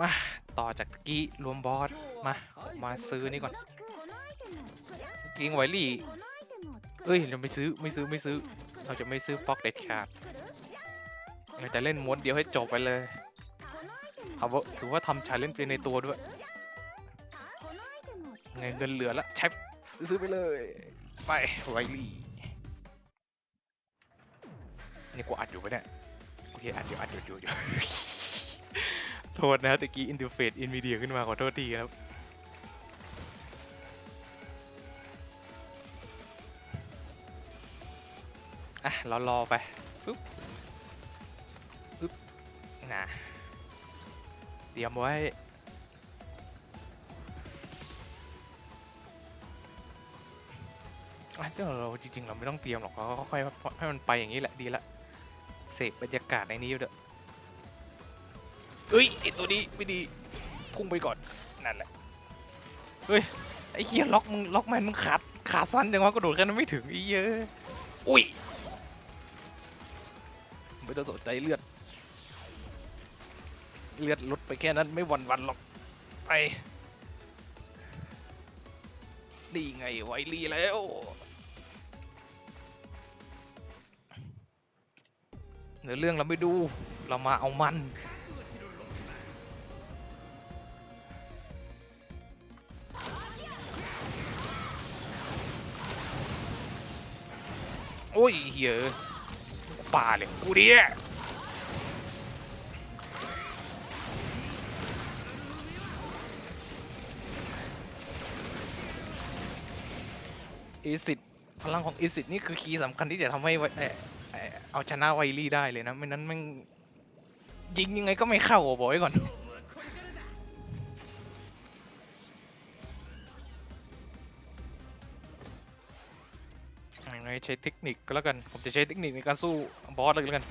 มาต่อจากตะกี้รวมบอสมามาซื้อนี่ก่อนกิงไวลี่เอ้ยเราไม่ซื้อไม่ซื้อไม่ซื้อ เราจะไม่ซื้อฟ็อกเด็ดขาดเราจะเล่นม้วนเดียวให้จบไปเลยเอาว่าถือว่าทำชาเล่นจ์ไปในตัวด้วยเงินเงินเหลือแล้วใช้ซื้อไปเลย ไปไวลี่นี่กูอัดอยู่ปะเนี่ยโอเคอัดอยู่อัดอยู่อยู่อยู่ โทษนะตะกี้อินเทอร์เฟซอินวีเดียขึ้นมาขอโทษทีครับ อะเรารอไปปึ๊บปึ๊บนะเตรียมไว้อะก็เราจริงๆ เราไม่ต้องเตรียมหรอกเราก็ค่อยให้มันไปอย่างนี้แหละดีละ เสพบรรยากาศในนี้เด้อ เอ้ยไอตัวนี้ไม่ดีพุ่งไปก่อนนั่นแหละเฮ้ยไอ้เหี้ยล็อกมึงล็อกแมนมึงขาดขาสั้นจังวะกระโดดแค่นั้นไม่ถึงไอ้เยอะอุ้ยไม่ต้องสนใจเลือด เลือดลดไปแค่นั้นไม่วันวันๆหรอกไปนี่ไงไวลีแล้วเนื้อเรื่องเราไม่ดูเรามาเอามัน อ้ยเหี้ยป่าเลยกูเนี่ยอีสิตพลังของอีสิตนี่คือคีย์สำคัญที่จะทำให้เออเอาชนะไวลี่ได้เลยนะ ไม่นั้นแมันยิงยังไงก็ไม่เข้าอะบอกไว้ก่อน ยังไงใช้เทคนิคก็แล้วกัน ผมจะใช้เทคนิคในการสู้บอสเลยแล้วกัน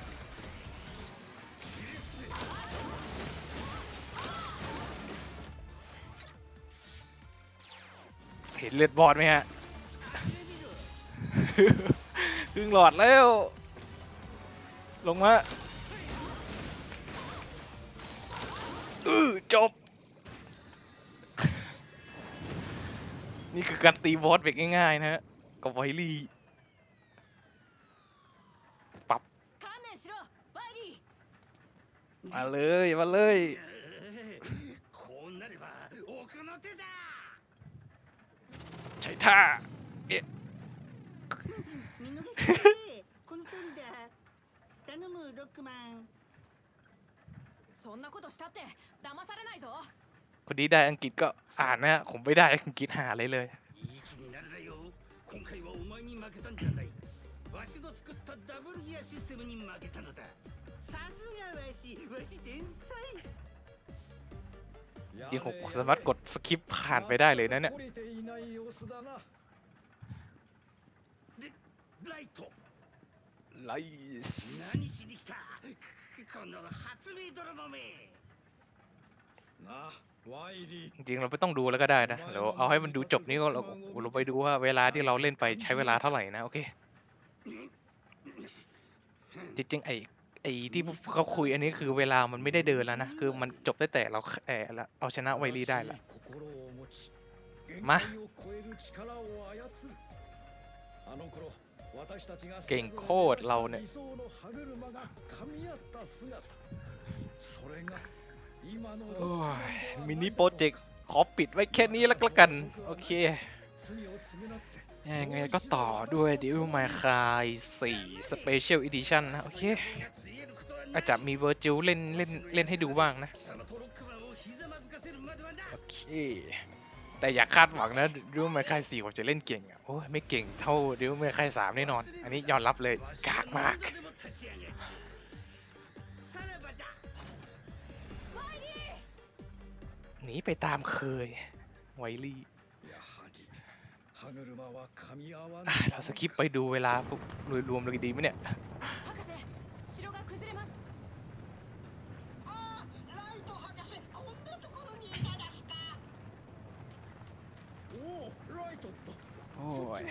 เห็นเลือดบอสไหมฮะครึ่งหลอดแล้ว ลงมาอือจบ นี่คือการตีบอสแบบง่ายๆนะฮะ กับไวลี่ しろバイリー มาเลย มาเลย こうなれば奥の手だ ใช้ท่า 見逃してこの通りだ頼むロックマンそんなことしたって騙されないぞ คนนี้ได้อังกฤษก็อ่านนะฮะผมไม่ได้อังกฤษหาเลยเลย いい気になるなよ今回はお前に負けたんじゃないわしの 作ったダブルギアシステムに負けたのださすがわしわし天才 จริงผมสามารถกดสคิปผ่านไปได้เลยนะเนี่ย ライト ไลส์ 何しに来たこの発明泥棒めなワイリー จริงๆเราไม่ต้องดูแล้วก็ได้นะเดี๋ยวเอาให้มันดูจบนี่ก็เราเราไปดูว่าเวลาที่เราเล่นไปใช้เวลาเท่าไหร่นะ โอเค จริงๆไอ้ไอ้ที่เขาคุยอันนี้คือเวลามันไม่ได้เดินแล้วนะ คือมันจบได้แต่เราแอบเอาชนะไวรีได้ละมาเก่งโคตรเราเนี่ยมินิโปรเจกต์ขอปิดไว้แค่นี้แล้วกัน โอเค ยังไงก็ต่อด้วยดิวมาคาย4 Special Edition นะ โอเค อาจจะมีเวอร์จิลเล่นเล่นเล่นให้ดูบ้างนะ โอเค แต่อย่าคาดหวังนะดิวมาคาย4ผมจะเล่นเก่งอะ โอ้ไม่เก่งเท่าดิวมาคาย3แน่นอน อันนี้ยอมรับเลย กากมากหนีไปตามเคยไวลี่ เราสกิปไปดูเวลาปุ๊บรวมเลยดีไหมเนี่ยโอ้ย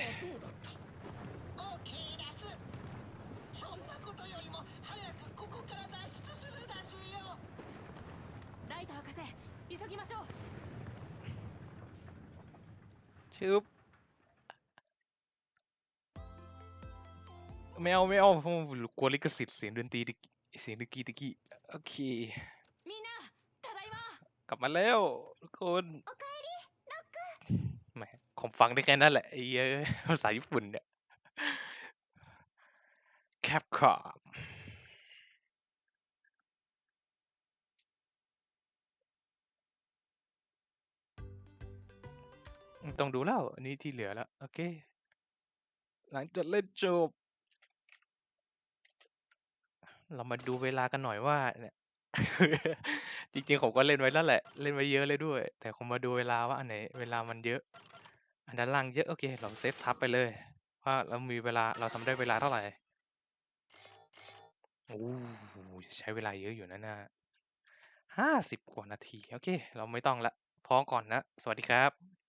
ไม่เอาไม่เอาผมกลัวลิขสิทธิ์เสียงดนตรีดิเสียงดนตรีตะกี้โอเคกลับมาแล้วทุกคนแหมผมฟังได้แค่นั้นแหละไอ้ภาษาญี่ปุ่นเนี่ยแคปคอมต้องดูแล้วนี่ที่เหลือแล้ว โอเค หลังจากเล่นจบ เรามาดูเวลากันหน่อยว่าเนี่ย จริงๆผมก็เล่นไว้แล้วแหละ เล่นไว้เยอะเลยด้วย แต่ผมมาดูเวลาว่าอันไหนเวลามันเยอะ อันด้านล่างเยอะโอเค เราเซฟทับไปเลย ว่าเรามีเวลาเราทำได้เวลาเท่าไหร่โอ้โหใช้เวลาเยอะอยู่นะนะห้าสิบกว่านาที โอเค เราไม่ต้องละพอก่อนนะ สวัสดีครับ